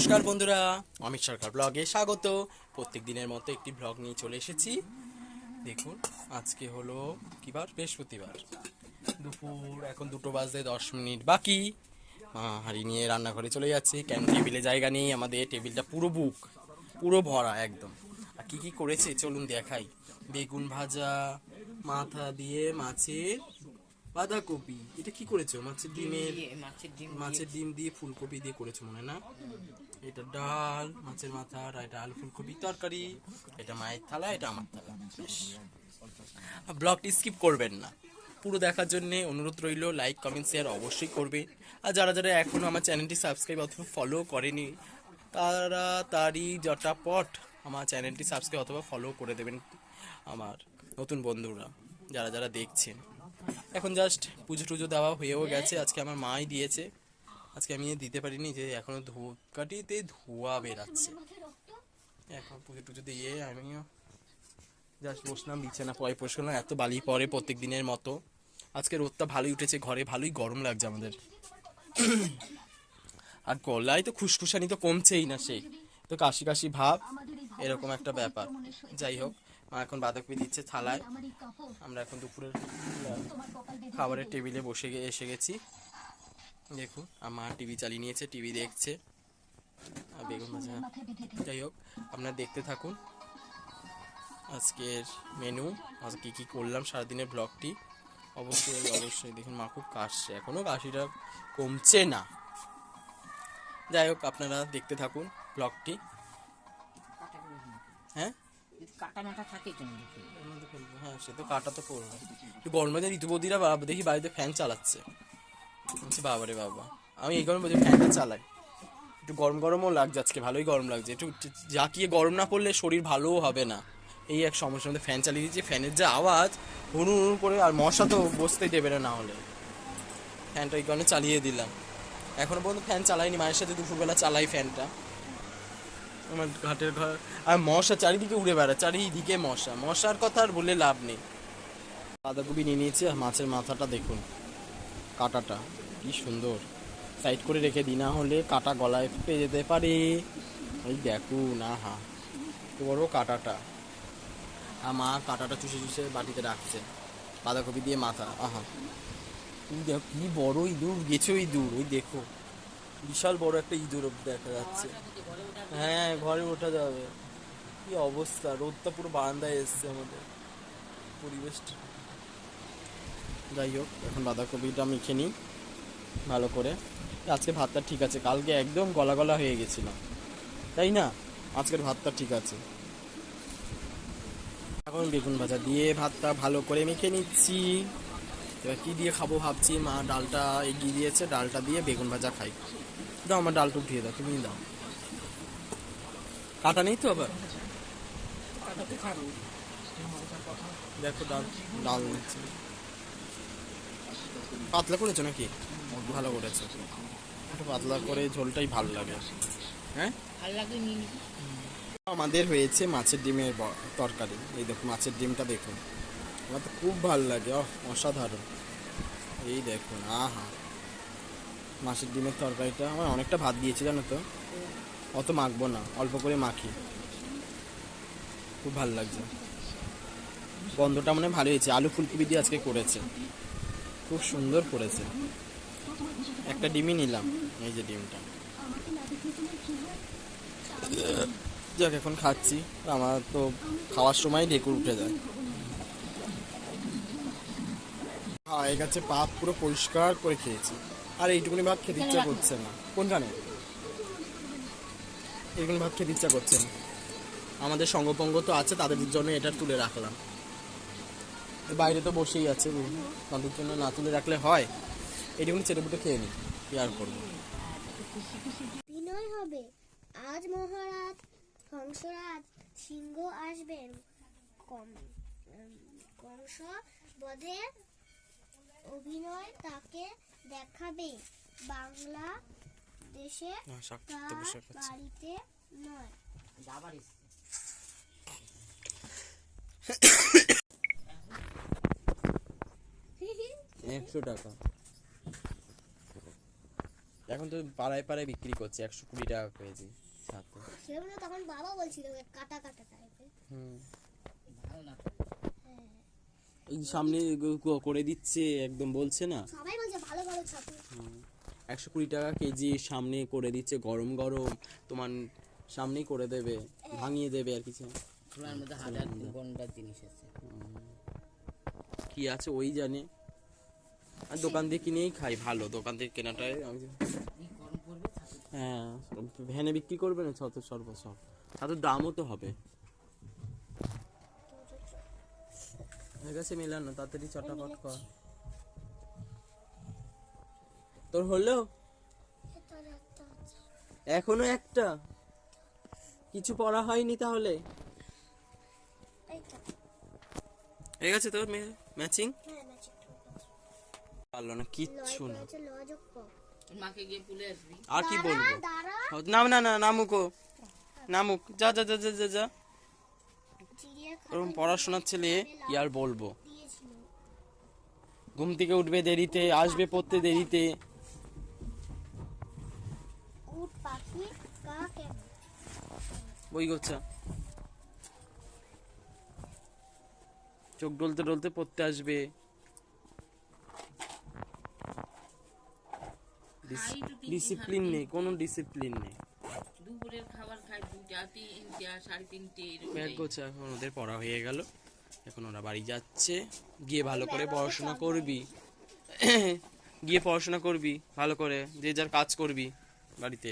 নমস্কার বন্ধুরা। অমিত সরকার ব্লগে স্বাগত। প্রত্যেক দিনের মতো একটি ব্লগ নিয়ে চলে এসেছি। দেখুন আজকে হলো কি বার? বৃহস্পতিবার। দুপুর এখন দুটো বাজতে দশ মিনিট বাকি। মা হাঁড়ি নিয়ে রান্নাঘরে চলে যাচ্ছে। কেন টেবিলে জায়গা নেই আমাদের টেবিলটা পুরো বুক পুরো ভরা একদম। আর কী কী করেছে? চলুন দেখাই। বেগুন ভাজা মাথা দিয়ে মাছের বাঁধাকপি। এটা কি করেছ? মাছের ডিমের মাছের ডিম মাছের ডিম দিয়ে ফুলকপি দিয়ে করেছ মনে হয় না? এটা ডাল, মাছের মাথা, আর এটা আলু ফুলকপি তরকারি, এটা মায়ের থালা, এটা আমার থালা ব্লগটি স্কিপ করবেন না। পুরো দেখার জন্য অনুরোধ রইল, লাইক, কমেন্ট, শেয়ার অবশ্যই করবে। আর যারা যারা এখনও আমার চ্যানেলটি সাবস্ক্রাইব অথবা ফলো করেনি, তারা তারই জটাপট আমার চ্যানেলটি সাবস্ক্রাইব অথবা ফলো করে দেবেন আমার নতুন বন্ধুরা, যারা যারা দেখছেন। এখন জাস্ট পুজো টুজো দেওয়া হয়েও গেছে, আজকে আমার মাই দিয়েছে। আজকে আমি দিতে পারিনি যে এখনও ধূপকাঠিতে ধোয়া বেরাচ্ছে। এখন পুজো টুজো দিয়ে আমিও জাস্ট বসলাম, বিছানা পরিষ্কার করলাম, এত বালি পরে প্রত্যেক দিনের মতো। আজকে রোদটা ভালোই উঠেছে, ঘরে ভালোই গরম লাগছে আমাদের। আর গলায় তো খুসখুসানি তো কমছেই না সেই। তো কাশি কাশি ভাব, এরকম একটা ব্যাপার। যাই হোক, মা এখন বাঁধাকপি দিচ্ছে থালায়। আমরা এখন দুপুরের খাবারের টেবিলে বসে এসে গেছি। দেখুন আর মা টিভি চালিয়ে নিয়েছে টিভি দেখছে। আর বেগুন ভাজা। যাই হোক আপনারা দেখতে থাকুন। আজকের মেনু আজ কী কী করলাম সারাদিনের ব্লগটি অবশ্যই অবশ্যই দেখুন মা খুব কাশছে। এখনও কাশিটা কমছে না। যাই হোক আপনারা দেখতে থাকুন ব্লগটি হ্যাঁ। হ্যাঁ সে তো কাটা তো পড়বে একটু গরমে বাবা দেখি বাড়িতে ফ্যান চালাচ্ছে। বাবা রে বাবা। আমি এই গরমে ফ্যানটা চালাই। একটু গরম গরমও লাগছে আজকে, ভালোই গরম লাগছে। একটু জাকিয়ে গরম না পড়লে শরীর ভালোও হবে না। এই এক সমস্যার মধ্যে ফ্যান চালিয়ে দিচ্ছি ফ্যানের যে আওয়াজ হুনু হুনু করে আর মশা তো বসতেই দেবে না হলে। ফ্যানটা এই কারণে চালিয়ে দিলাম। এখনও পর্যন্ত ফ্যান চালাইনি, মায়ের সাথে দুপুরবেলা চালাই ফ্যানটা আমার ঘাটের ঘর, আর মশা চারিদিকে উড়ে বেড়ায়, চারিদিকে মশা। মশার কথা আর বলে লাভ নেই। বাঁধাকপি নিয়ে নিয়েছি, আর মাছের মাথাটা দেখুন। কাটাটা। কি সুন্দর। সাইড করে রেখে দিই, না হলে কাটা গলায় পেয়ে যেতে পারে। ওই দেখুন আহা তো বড় কাটাটা। আর মা কাটাটা চুষে চুষে বাটিতে রাখছে। বাঁধাকপি দিয়ে মাথা। আহা। দেখো, কি বড় ইঁদুর, গেছে ওই ইঁদুর। ওই দেখো। বিশাল বড় একটা ইঁদুর দেখা যাচ্ছে। হ্যাঁ ঘরে ওঠা যাবে। কি অবস্থা। রোদটা পুরো বারান্দায় এসছে আমাদের। পরিবেশটা। যাই হোক এখন বাঁধাকপিটা মেখে নিই ভালো করে। আজকে ভাতটা ঠিক আছে কালকে একদম গলা গলা হয়ে গেছিলাম তাই না? আজকের ভাতটা ঠিক আছে। এখন বেগুন ভাজা দিয়ে ভাতটা ভালো করে মেখে নিচ্ছি। এবার কী দিয়ে খাব ভাবছি মা ডালটা এগিয়ে দিয়েছে ডালটা দিয়ে বেগুন ভাজা খাই। দাও আমার ডালটা উঠিয়ে দাও তুমি দাও। কাটা নেই তো আবার? দেখো ডাল ডাল নিচ্ছে পাতলা করেছ নাকি? ভালো করেছ। একটু পাতলা করে ঝোলটাই ভালো লাগে। হ্যাঁ? ভালো লাগে আমাদের হয়েছে মাছের ডিমের তরকারি। এই দেখো মাছের ডিমটা দেখুন। আমার তো খুব ভালো লাগে অসাধারণ। এই দেখুন আহা। মাছের ডিমের তরকারিটা আমার অনেকটা ভাত দিয়েছে জানো তো? অত মাখবো না অল্প করে মাখি। খুব ভালো লাগছে। গন্ধটা মানে ভালো হয়েছে। আলু ফুলকপি দিয়ে আজকে করেছে। খুব সুন্দর করেছে। একটা ডিমই নিলাম, এই যে ডিমটা। যাক, এখন খাচ্ছি। আমার তো খাওয়ার সময় ঢেকুর উঠে যায়। হয়ে গেছে পাপ পুরো পরিষ্কার করে খেয়েছি। আর এইটুকুনি ভাত খেতে ইচ্ছা করছে না। কোনখানে? এইটুকুনি ভাত খেতে ইচ্ছা করছে না। আমাদের সঙ্গপঙ্গ তো আছে, তাদের জন্য এটা তুলে রাখলাম। বাইরে তো বসেই আছে তাদের জন্য না তুলে রাখলে হয়। এইটুকুনি চেটে পুটে খেয়ে নিই কি আর করব। বিনয় হবে। আজ মহারাজ হংসরাজ সিংহ আসবেন কম কংস বধে অভিনয় তাকে দেখাবে। বাংলা দেশে বাড়িতে নয় আবার এসছে। একশো টাকা। এখন তো পাড়ায় পাড়ায় বিক্রি করছে একশো কুড়ি টাকা কেজি তখন বাবা বলছিল কাটা কাটা টাইপের হুম। ভালো না। এই সামনে করে দিচ্ছে একদম বলছে না? সবাই বলছে ভালো ভালো ছাতু। একশো কুড়ি টাকা কেজি সামনে করে দিচ্ছে গরম গরম। তোমার সামনেই করে দেবে ভাঙিয়ে দেবে আর কিছু। ঘণ্টার জিনিস আছে। কি আছে ওই জানে। দোকান দিয়ে কিনেই খাই। ভালো দোকান থেকে কেনাটাই আমি হ্যাঁ ভ্যানে বিক্রি করবে না? ছত সর্ব সব। তাদের দামও তো হবে। হয়ে গেছে মেলানো তাড়াতাড়ি চটাপট কর। তোর হলো? এখনও একটা? কিছু পড়া হয়নি তাহলে? এইটা। হয়ে গেছে তোর ম্যাচিং পারল না কিচ্ছু না। মাকে গিয়ে আসবি। আর কি বলব? দাঁড়া। না না না নামুকো। নামুক। যা যা যা যা যা যা। ওরকম পড়াশোনার ছেলে কি আর বলব? ঘুম থেকে উঠবে দেরিতে আসবে পড়তে দেরিতে। বই গোছা। চোখ ডলতে ডলতে পড়তে আসবে খাই তো তিনটে ডিসিপ্লিন নেই কোনো ডিসিপ্লিন নেই। দুপুরের খাবার খাই দুটা তিনটা সাড়ে তিনটে ব্যাগ। গোছা এখন ওদের পড়া হয়ে গেল। এখন ওরা বাড়ি যাচ্ছে। গিয়ে ভালো করে পড়াশোনা করবি। গিয়ে পড়াশোনা করবি ভালো করে। যে যার কাজ করবি বাড়িতে।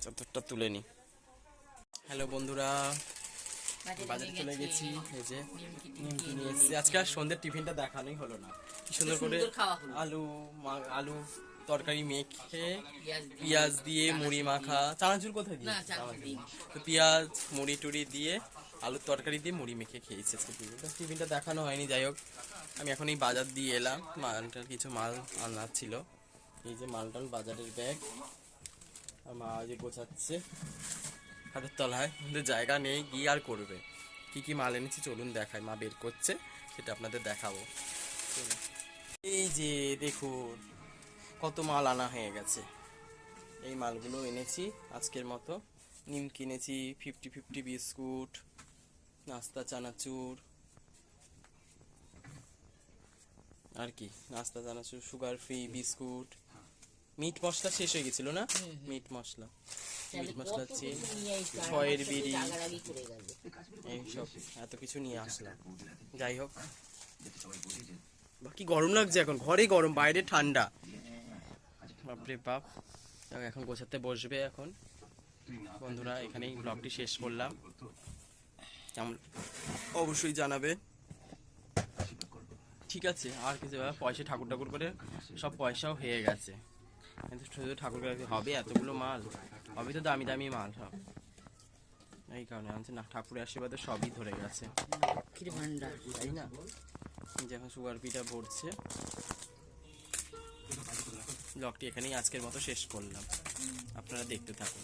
চাদরটা তুলে নি। হ্যালো বন্ধুরা। বাজারে চলে গেছি এই যে নিমকি নিয়ে এসেছি। আজকে আর সন্ধ্যের টিফিনটা দেখানোই হলো না। কি সুন্দর করে। আলু মা- আলু তরকারি মেখে পেঁয়াজ দিয়ে- মুড়ি মাখা। চানাচুর কোথায় দিয়ে তো পেঁয়াজ মুড়ি টুড়ি দিয়ে আলুর তরকারি দিয়ে মুড়ি মেখে খেয়েছে টিফিনটা। দেখানো হয়নি যাই হোক। আমি এখন এই বাজার দিয়ে এলাম। মালটার কিছু মাল আনার ছিল। এই যে মালটাল বাজারের ব্যাগ। মা যে গোছাচ্ছে। হাতের তলায় কিন্তু জায়গা নেই গিয়ে আর করবে? কি কি মাল এনেছি চলুন দেখাই, মা বের করছে, সেটা আপনাদের দেখাবো। এই যে, দেখুন, কত মাল আনা হয়ে গেছে। এই মালগুলো এনেছি আজকের মতো। নিম কিনেছি ফিফটি ফিফটি বিস্কুট, নাস্তা, চানাচুর। আর কি? নাস্তা, চানাচুর sugar free biscuit. Meat masala শেষ হয়ে গেছিল না? মিট মশলা। মিট মশলা চিন ছয়ের বিড়ি এইসব এত কিছু নিয়ে আসলাম। যাই হোক। বাকি গরম লাগছে এখন ঘরে গরম বাইরে ঠান্ডা। বাপরে বাপ। এখন গোছাতে বসবে এখন। বন্ধুরা এখানেই ব্লগটি শেষ করলাম। কেমন? অবশ্যই জানাবে। ঠিক আছে আর কিছু পয়সা ঠাকুর ঠাকুর করে সব পয়সাও হয়ে গেছে। কিন্তু শুধু ঠাকুর কাছে হবে এতগুলো মাল? হবে তো দামি দামি মাল সব এই কারণে আনছে না ঠাকুরের আশীর্বাদে সবই ধরে গেছে। লক্ষ্মীর ভান্ডার তাই না? যখন সুগার পিঠা ভরছে। ব্লগটি এখানেই আজকের মতো শেষ করলাম। আপনারা দেখতে থাকুন।